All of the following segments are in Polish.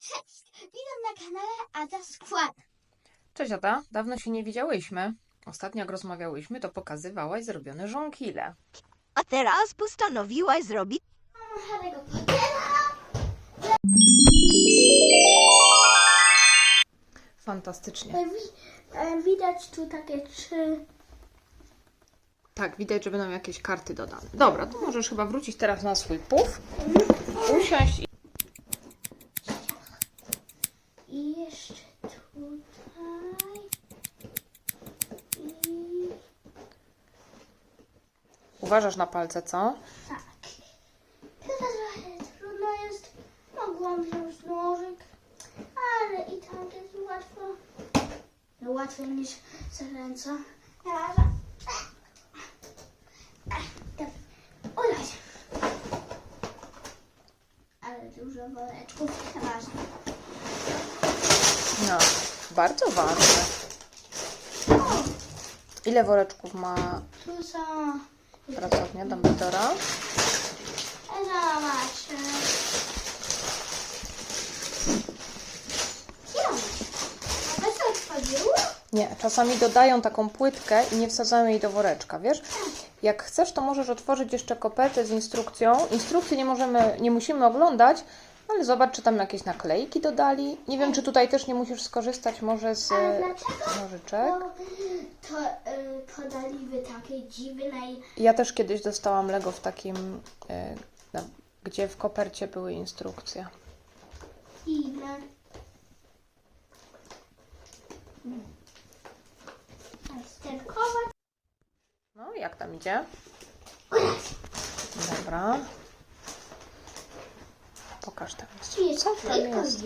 Cześć, witam na kanale Ada Skład. Cześć Ada, dawno się nie widziałyśmy. Ostatnio jak rozmawiałyśmy, to pokazywałaś zrobione żonkile. A teraz postanowiłaś zrobić Pottera. Fantastycznie. E, wi- e, Widać tu takie trzy. Tak, widać, że będą jakieś karty dodane. Dobra, to możesz chyba wrócić teraz na swój puf, usiąść. I jeszcze tutaj. I Uważasz na palce, co? tak. To trochę trudno jest. Mogłam wziąć nożyk, ale i tak jest łatwo. No łatwiej niż za ręce. Dobra, uda się. Ale dużo woreczków, ważne. No, bardzo ważne. Ile woreczków ma Tu są... pracownia Dumbledora? One? A to co otworzyło? Nie, czasami dodają taką płytkę i nie wsadzają jej do woreczka, wiesz? Jak chcesz, to możesz otworzyć jeszcze kopertę z instrukcją. Instrukcji nie możemy, nie musimy oglądać, ale zobacz, czy tam jakieś naklejki dodali. Nie wiem, czy tutaj też nie musisz skorzystać może z Ale e, dlaczego? nożyczek. Bo to y, podaliby takie dziwne i Ja też kiedyś dostałam Lego w takim, e, na, gdzie w kopercie były instrukcje. dziwne. Pasterkować. No, jak tam idzie? Dobra. Pokaż jest Co tam jest?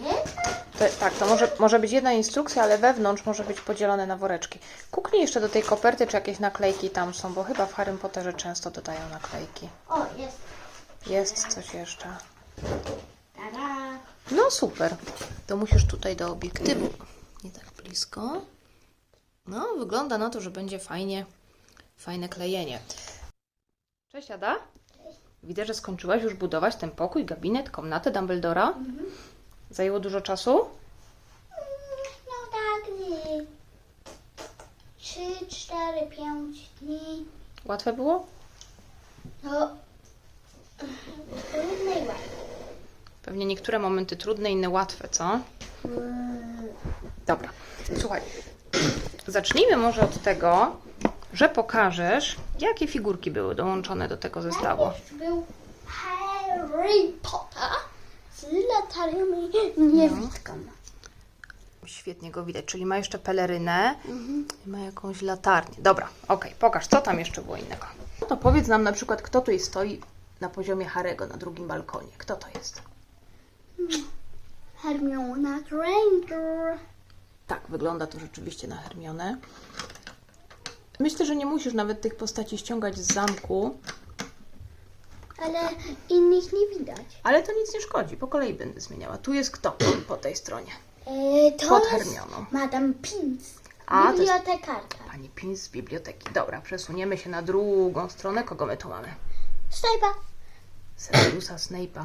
To, tak, to może, może być jedna instrukcja, ale wewnątrz może być podzielone na woreczki. Kuknij jeszcze do tej koperty, czy jakieś naklejki tam są, bo chyba w Harrym Potterze często dodają naklejki. O, jest. Jest coś jeszcze. No super. To musisz tutaj do obiektywu. Nie tak blisko. No, wygląda na to, że będzie fajnie, fajne klejenie. Cześć Ada. Widzę, że skończyłaś już budować ten pokój, gabinet, komnatę Dumbledora. Zajęło dużo czasu? No tak, nie. Trzy, cztery, pięć dni. Łatwe było? No, trudne i łatwe. Pewnie niektóre momenty trudne, inne łatwe, co? Dobra, słuchaj. Zacznijmy może od tego, że pokażesz, jakie figurki były dołączone do tego zestawu. Najpierw był Harry Potter z latarnią i niewidką. Świetnie go widać, czyli ma jeszcze pelerynę i ma jakąś latarnię. Dobra, okej, pokaż, co tam jeszcze było innego. No to powiedz nam na przykład, kto tutaj stoi na poziomie Harego na drugim balkonie. Kto to jest? Hermiona Granger. Tak, wygląda to rzeczywiście na Hermionę. Myślę, że nie musisz nawet tych postaci ściągać z zamku, Ale innych nie widać. ale to nic nie szkodzi. Po kolei będę zmieniała. Tu jest kto po tej stronie? E, to Pod jest Hermioną. Madame Pins. A, to jest- Bibliotekarka. Pani Pin z biblioteki. Dobra, przesuniemy się na drugą stronę. Kogo my tu mamy? Snajpa. Severusa Snape'a.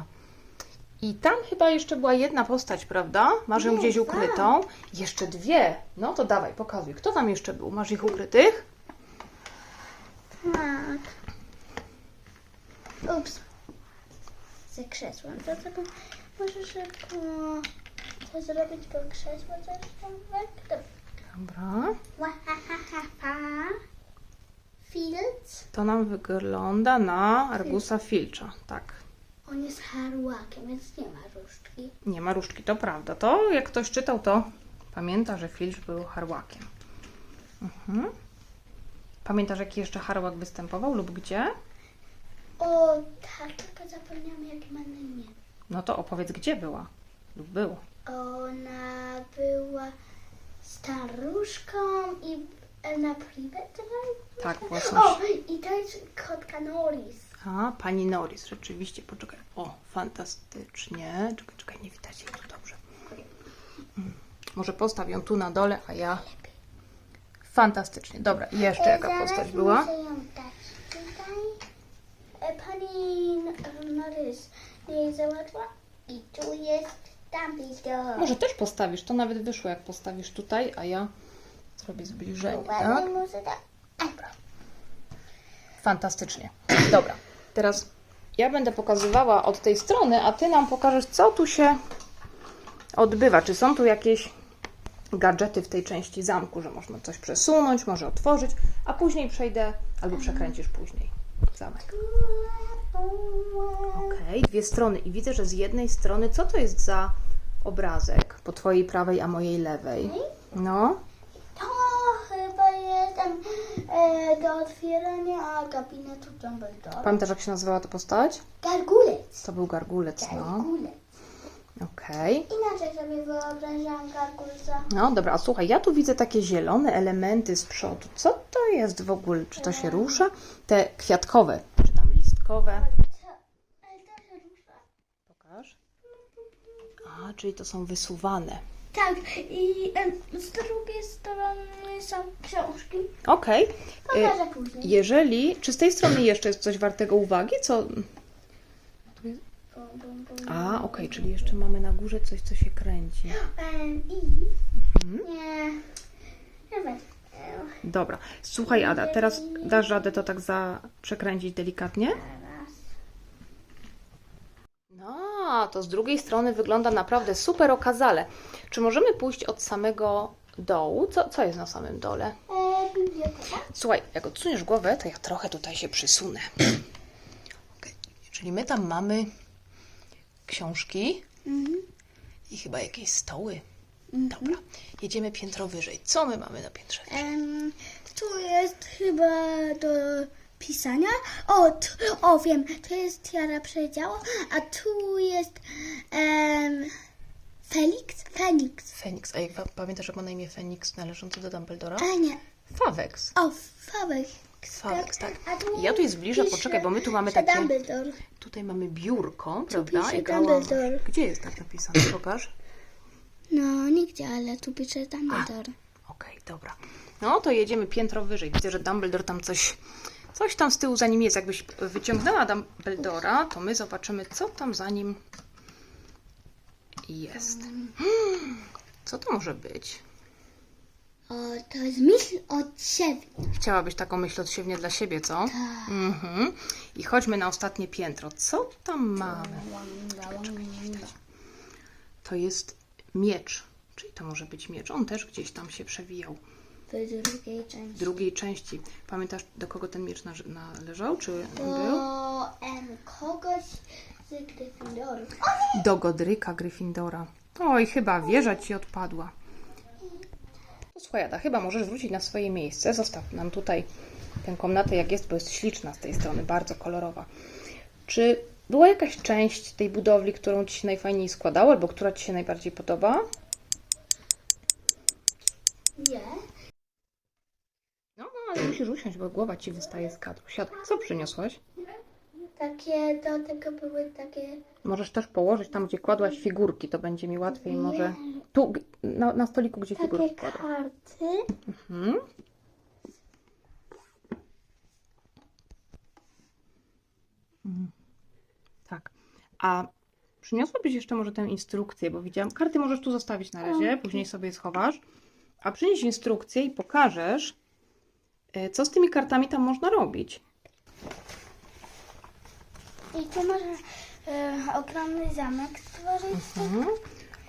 I tam chyba jeszcze była jedna postać, prawda? Masz ją Nie, gdzieś ukrytą. Jeszcze dwie. No to dawaj, pokazuj. Kto tam jeszcze był? Masz ich ukrytych? Tak. Ups. Ze krzesłem. To sobie może szybko to zrobić, bo krzesło zresztą tak. Dobra. Fields. To nam wygląda na Argusa Filcza. Tak. On jest harłakiem, więc nie ma różdżki. Nie ma różdżki, to prawda. To jak ktoś czytał, to pamięta, że Filcz był harłakiem. Mhm. Pamiętasz, jaki jeszcze harłak występował lub gdzie? O, tak, tylko zapomniałam, jak ma na imię. No to opowiedz, gdzie była lub był. Ona była staruszką i na private. Tak, O, właśnie. i to jest kotka Norris. A, pani Norris, rzeczywiście, poczekaj. O, fantastycznie. Czekaj, czekaj, nie widać jej tu dobrze. Mm. Może postaw ją tu na dole, a ja. Fantastycznie. Dobra, jeszcze jaka Zaraz postać była? E, Pani Norris jej załatwa. I tu jest Dumbledore. Może też postawisz, to nawet wyszło jak postawisz tutaj, a ja zrobię zbliżenie, tak? Fantastycznie. Dobra, teraz ja będę pokazywała od tej strony, a Ty nam pokażesz, co tu się odbywa. Czy są tu jakieś gadżety w tej części zamku, że można coś przesunąć, może otworzyć, a później przejdę, albo przekręcisz później zamek. Okej, dwie strony i widzę, że z jednej strony, co to jest za obrazek po Twojej prawej, a mojej lewej? No, To chyba jest em, e, do otwierania gabinetu Dumbledore. pamiętasz jak się nazywała ta postać? Gargulec. To był gargulec, no. Gargulec. Okej. Inaczej sobie wyobrażam gargulca. No dobra, a słuchaj, ja tu widzę takie zielone elementy z przodu. Co to jest w ogóle? Czy to się rusza? Te kwiatkowe, czy tam listkowe. Ale to się rusza. Pokaż. A, czyli to są wysuwane. Tak, i em, z drugiej strony są książki. Okej. Y, Pokażę później. Jeżeli, czy z tej strony jeszcze jest coś wartego uwagi? Co? Bum, bum, bum. A, okej, czyli jeszcze mamy na górze coś, co się kręci. Em, I Mhm. nie. Em, Dobra. Słuchaj, Ada, teraz dasz radę to tak za przekręcić delikatnie? Teraz. No, to z drugiej strony wygląda naprawdę super okazale. Czy możemy pójść od samego dołu? Co, co jest na samym dole? E, biblioteka. Słuchaj, jak odsuniesz głowę, to ja trochę tutaj się przysunę. Okej, Czyli my tam mamy książki i chyba jakieś stoły. Dobra, jedziemy piętro wyżej. Co my mamy na piętrze wyżej? Em, tu jest chyba do pisania. O, tu, o wiem, to jest Tiara Przedziała, a tu jest em, Felix. Felix. Feniks. A jak pa- pamiętasz, jak ma na imię Feniks należący do Dumbledora? A nie. Fawex. O, Felix. Fawex, tak. A tu Ja tu jest zbliżę, poczekaj, bo my tu mamy takie... Dumbledore. Tutaj mamy biurko, prawda? I kałamarz. Dumbledore. Gdzie jest tak napisane? Pokaż. No, nigdzie, ale tu pisze Dumbledore. Okej, dobra. No to jedziemy piętro wyżej. Widzę, że Dumbledore tam coś, coś tam z tyłu za nim jest. Jakbyś wyciągnęła Dumbledora, to my zobaczymy, co tam za nim jest. Hmm, Co to może być? O, to jest myśl od siebie. Chciałabyś taką myśl odsiewnie dla siebie, co? Mhm. I chodźmy na ostatnie piętro. Co tam mamy? To jest miecz. Czyli to może być miecz. On też gdzieś tam się przewijał. W drugiej części. W drugiej części. Pamiętasz, do kogo ten miecz należał? Czy był? Do em, kogoś z Gryffindoru. Do Godryka Gryffindora. Oj, chyba wieża ci odpadła. Słuchaj, Ada, chyba możesz wrócić na swoje miejsce. Zostaw nam tutaj tę komnatę jak jest, bo jest śliczna z tej strony, bardzo kolorowa. Czy była jakaś część tej budowli, którą ci się najfajniej składało, albo która ci się najbardziej podoba? Nie. No, ale musisz usiąść, bo głowa ci wystaje z kadru. Siadaj. Co przyniosłaś? Takie do tego były takie. Możesz też położyć tam, gdzie kładłaś figurki, to będzie mi łatwiej może... Tu, na, na stoliku, gdzie Takie figurki karty. Mhm. Mm. Tak. A przyniosłabyś jeszcze może tę instrukcję, bo widziałam, karty możesz tu zostawić na razie, później sobie je schowasz. A przynieś instrukcję i pokażesz, e, co z tymi kartami tam można robić. I tu można e, ogromny zamek stworzyć. Mhm.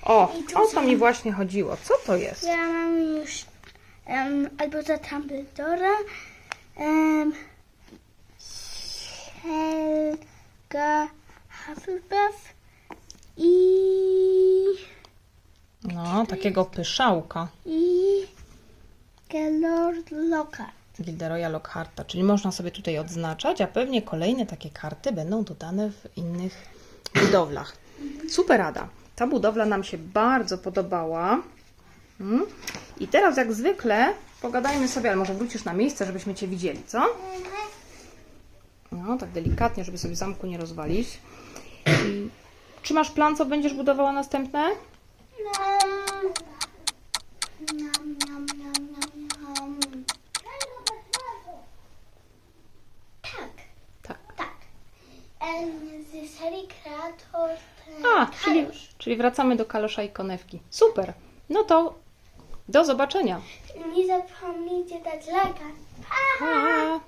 O, o to mi właśnie chodziło. Co to jest? Ja mam już em, albo za Dumbledora, um, Helga Hufflepuff i, No, takiego pyszałka. i Gaylord Lockhart. Gilderoya Lockharta, czyli można sobie tutaj odznaczać, a pewnie kolejne takie karty będą dodane w innych budowlach. Super rada. Ta budowla nam się bardzo podobała. Mm. I teraz jak zwykle pogadajmy sobie, ale może wrócisz na miejsce, żebyśmy Cię widzieli, co? No, tak delikatnie, żeby sobie zamku nie rozwalić. I czy masz plan, co będziesz budowała następne? Tak, Tak. tak. Serii Kreator A, czyli, czyli wracamy do kalosza i konewki. Super. No to do zobaczenia. Nie zapomnijcie dać lajka. Pa! Pa!